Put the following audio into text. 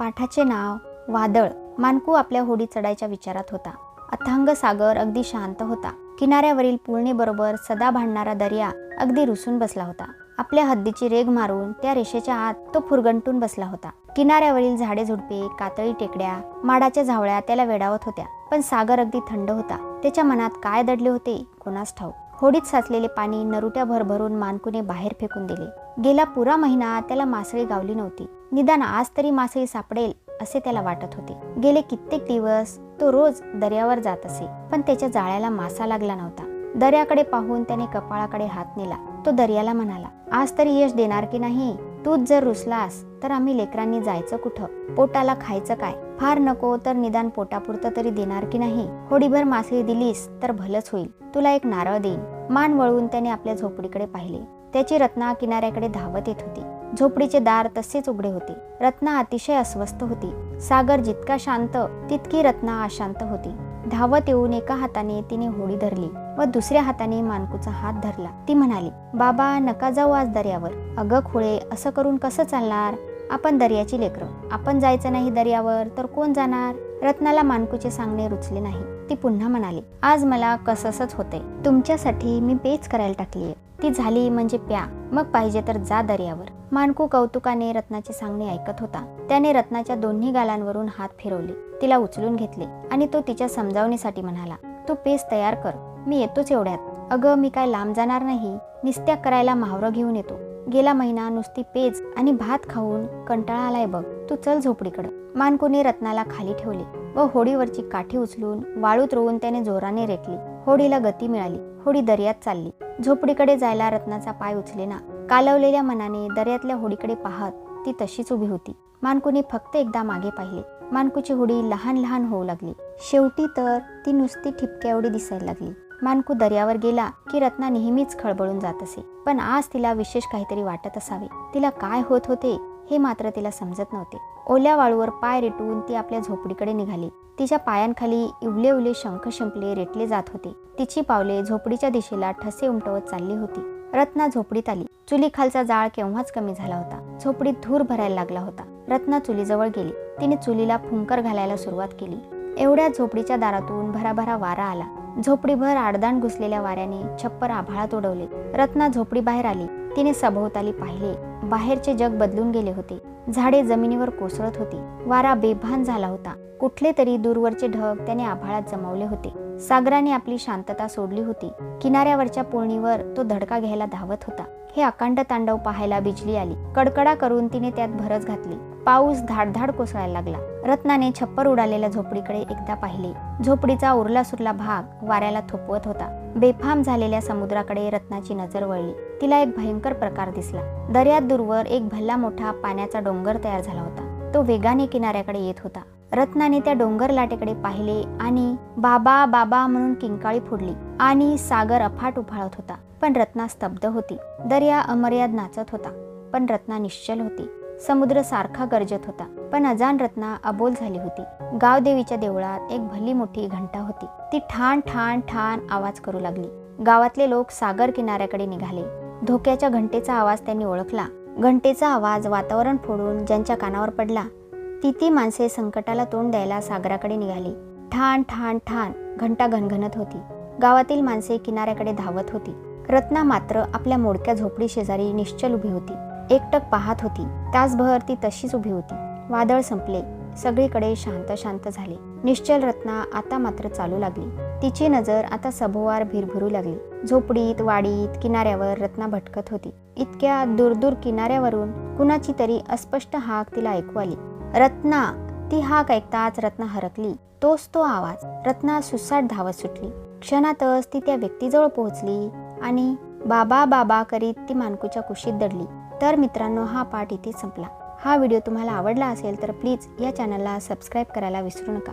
पाठाचे नाव वादळ. मानकू आपल्या होडी चढायच्या विचारात होता. अथांग सागर अगदी शांत होता. किनाऱ्यावरील पुळणीबरोबर सदा भांडणारा दर्या अगदी रुसून बसला होता. आपल्या हद्दीची रेग मारून त्या रेषेच्या आत तो फुरगंटून बसला होता. किनाऱ्यावरील झाडे झुडपे कातळी टेकड्या माडाच्या झावळ्या त्याला वेडावत होत्या. पण सागर अगदी थंड होता. त्याच्या मनात काय दडले होते? कोणास ठाऊक. होडीत साचलेले पाणी नरुट्या भरभरून मानकूने बाहेर फेकून दिले. गेला पुरा महिना त्याला मासळी गावली नव्हती. निदान आज तरी मासळी सापडेल असे त्याला वाटत होते. गेले कित्येक दिवस तो रोज दर्यावर जात असे पण त्याच्या जाळ्याला मासा लागला नव्हता. दर्याकडे पाहून त्याने कपाळाकडे हात नेला. तो दर्याला म्हणाला आज तरी यश देणार की नाही? तूच जर रुसलास तर आम्ही लेकरांनी जायचं कुठं? पोटाला खायचं काय? फार नको तर निदान पोटापुरतं तरी देणार की नाही? होडीभर मासळी दिलीस तर भलच होईल. तुला एक नारळ देईन. मान वळवून त्याने आपल्या झोपडीकडे पाहिले. त्याची रत्ना किनाऱ्याकडे धावत येत होती. झोपडीचे दार तसेच उघडे होते. रत्ना अतिशय अस्वस्थ होती. सागर जितका शांत तितकी रत्ना अशांत होती. धावत येऊन एका हाताने तिने होडी धरली व दुसऱ्या हाताने मानकूचा हात धरला. ती म्हणाली बाबा नका जाऊ आज दर्यावर. अगं खुळे असं करून कसं चालणार? आपण दर्याची लेकरं. आपण जायचं नाही दर्यावर तर कोण जाणार? रत्नाला मानकूचे सांगणे रुचले नाही. ती पुन्हा म्हणाली आज मला कसंच होते तुमच्यासाठी मी पेच करायला टाकलीये. ती झाली म्हणजे प्या. मग पाहिजे तर जा दर्यावर. मानकू कौतुकाने रत्नाचे सांगणे ऐकत होता. त्याने रत्नाच्या दोन्ही गालांवरून हात फिरवले. तिला उचलून घेतले आणि तो तिच्या समजावणीसाठी म्हणाला तू पेस तयार कर. मी येतोच एवढ्यात. अगं मी काय लांब जाणार नाही. निस्त्या करायला मावरं घेऊन येतो. गेला महिना नुसती पेज आणि भात खाऊन कंटाळा आलाय बघ. तू चल झोपडीकडं. मानकूने रत्नाला खाली ठेवले व होडीवरची काठी उचलून वाळूत रोवून त्याने जोराने रेटली होडीला गती मिळाली. होडी दर्यात चालली. झोपडीकडे जायला रत्नाचा पाय उचले ना कालवलेल्या मनाने दर्यातल्या होडीकडे पाहत ती तशीच उभी होती. मानकूने फक्त एकदा मागे पाहिले. मानकूची होडी लहान लहान होऊ लागली. शेवटी तर ती नुसती ठिपक्या एवढी दिसायला लागली. मानकू दर्यावर गेला की रत्ना नेहमीच खळबळून जात असे. पण आज तिला विशेष काहीतरी वाटत असावे. तिला काय होत होते? हे मात्र तिला समजत नव्हते. ओल्या वाळूवर पाय रेटून ती आपल्या झोपडीकडे निघाली. तिच्या पायांखाली इवले उले शंख शिंपले रेटले जात होते. तिची पावले झोपडीच्या दिशेला ठसे उमटवत चालली होती. रत्ना झोपडीत आली. चुलीखालचा जाळ केव्हाच कमी झाला होता. झोपडीत धूर भरायला लागला होता. रत्ना चुलीजवळ गेली. तिने चुलीला फुंकर घालायला सुरुवात केली. एवढ्या झोपडीच्या दारातून भराभरा वारा आला. झोपडीभर आडदाण घुसलेल्या वाऱ्याने छप्पर आभाळात उडवले रत्ना झोपडी बाहेर आली. तिने सभोवताली पाहिले. बाहेरचे जग बदलून गेले होते. झाडे जमिनीवर कोसळत होती. वारा बेभान झाला होता. कुठले तरी दूरवरचे ढग त्याने आभाळात जमवले होते. सागराने आपली शांतता सोडली होती. किनाऱ्यावरच्या पोळणीवर तो धडका घ्यायला धावत होता. हे अकांड तांडव पाहायला बिजली आली. कडकडा करून तिने त्यात भरच घातली. पाऊस धाडधाड कोसळायला लागला. रत्नाने छप्पर उडालेल्या झोपडीकडे एकदा पाहिले. झोपडीचा उरला सुरला भाग वाऱ्याला थोपवत होता. बेफाम झालेल्या समुद्राकडे रत्नाची नजर वळली. तिला एक भयंकर प्रकार दिसला. दर्यात दूरवर एक भल्ला मोठा पाण्याचा डोंगर तयार झाला होता. तो वेगाने किनाऱ्याकडे येत होता. रत्नाने त्या डोंगर लाटेकडे पाहिले आणि बाबा बाबा म्हणून किंकाळी फोडली आणि सागर अफाट उफाळत होता. पण रत्ना स्तब्ध होती. दर्या अमर्याद नाचत होता. पण रत्ना निश्चल होती. समुद्र सारखा गरजत होता. पण अजान रत्ना अबोल झाली होती. गावदेवीच्या देवळात एक भली मोठी घंटा होती. ती ठाण ठाण ठाण आवाज करू लागली. गावातले लोक सागर किनाऱ्याकडे निघाले. धोक्याच्या घंटेचा आवाज त्यांनी ओळखला. घंटेचा आवाज वातावरण फोडून ज्यांच्या कानावर पडला ती ती माणसे संकटाला तोंड द्यायला सागराकडे निघाली. ठाण ठाण ठाण घंटा घनघनत होती. गावातील माणसे किनाऱ्याकडे धावत होती. रत्ना मात्र आपल्या मोडक्या झोपडी शेजारी निश्चल उभी होती. एकटक पाहत होती. तासभर ती तशीच उभी होती. वादळ संपले. सगळीकडे शांत शांत झाले. निश्चल रत्ना आता मात्र चालू लागली. तिची नजर आता सभोवार भिरभिरू लागली. झोपडीत वाडीत किनाऱ्यावर रत्ना भटकत होती. इतक्या दूरदूर किनाऱ्यावरून कुणाची तरी अस्पष्ट हाक तिला ऐकू आली. रत्ना ती हाक ऐकताच रत्ना हरकली. तोच तो आवाज. रत्ना सुसाट धावत सुटली. क्षणातच ती त्या व्यक्तीजवळ पोहोचली आणि बाबा बाबा करीत ती मानकूच्या कुशीत दडली. तर मित्रांनो हा पाठ इथे संपला. हा व्हिडिओ तुम्हाला आवडला असेल तर प्लीज या चॅनलला सबस्क्राईब करायला विसरू नका.